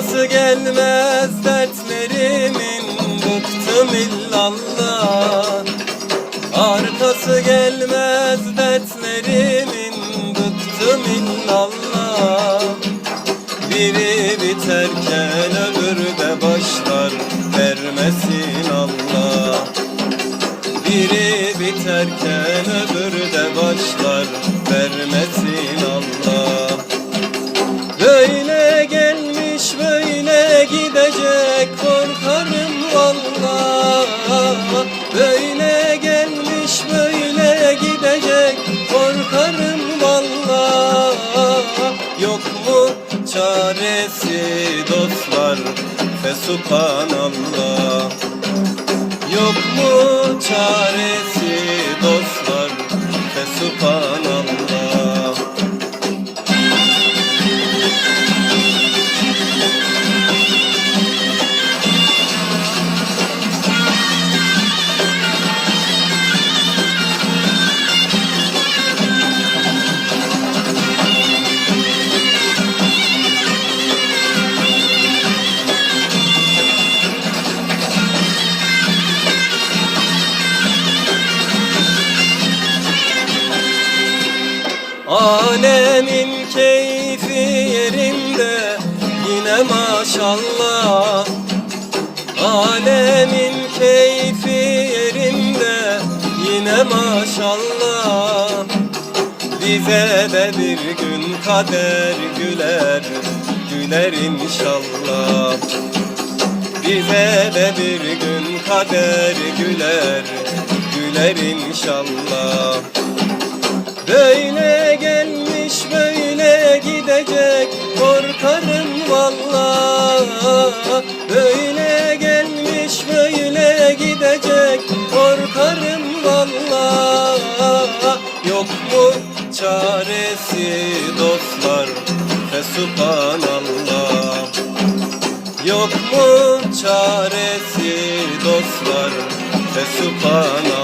gelmez dertlerimin Bıktım illallah. Arkası gelmez dertlerimin Bıktım illallah. Biri biterken öbürü de başlar Vermesin gidecek korkarım valla. Böyle gelmiş böyle gidecek korkarım valla. Yok mu çaresi dostlar Fesubhanallah Yok mu çaresi keyfi yerinde yine maşallah. Alemin keyfi yerinde yine maşallah. Bize de bir gün kader güler güler inşallah. Bize de bir gün kader güler güler inşallah. Böyle dostlar Fesubhanallah Yok mu çaresi dostlar Fesubhanallah